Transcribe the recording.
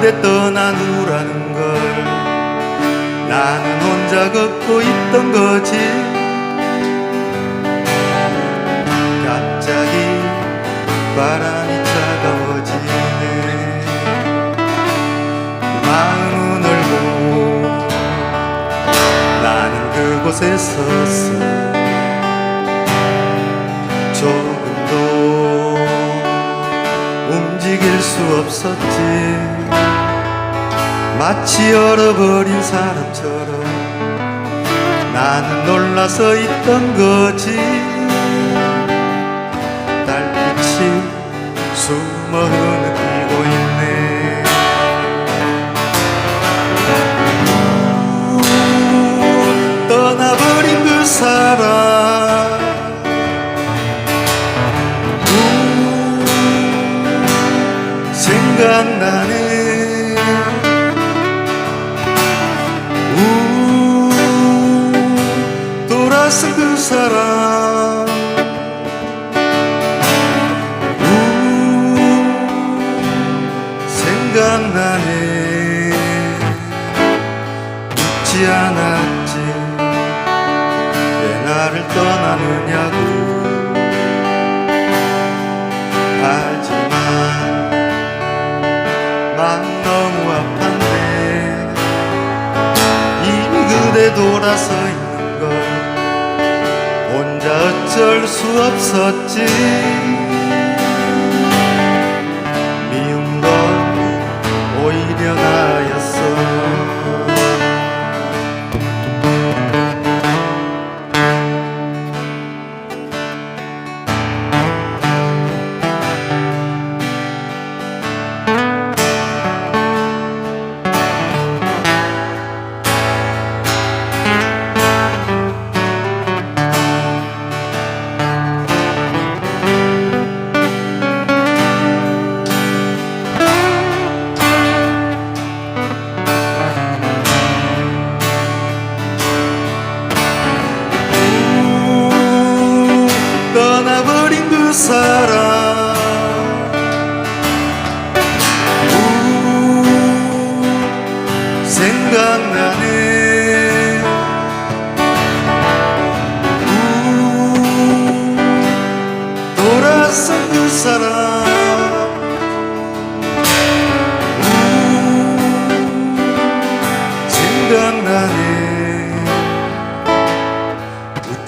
그대 떠나누라는 걸. 나는 혼자 걷고 있던 거지. 갑자기 바람이 차가워지네. 마음은 얼고 나는 그곳에 섰어. 조금도 움직일 수 없었지 마치 얼어버린 사람처럼 나는 놀라서 있던 거지. 달빛이 숨어 흐느끼고 있네. 우, 떠나버린 그 사람. 우, 생각나네 생각나네 잊지 않았지. 왜 나를 떠나느냐고. 하지만 맘 너무 아팠네. 이미 그대 돌아서 있는 걸 혼자 어쩔 수 없었지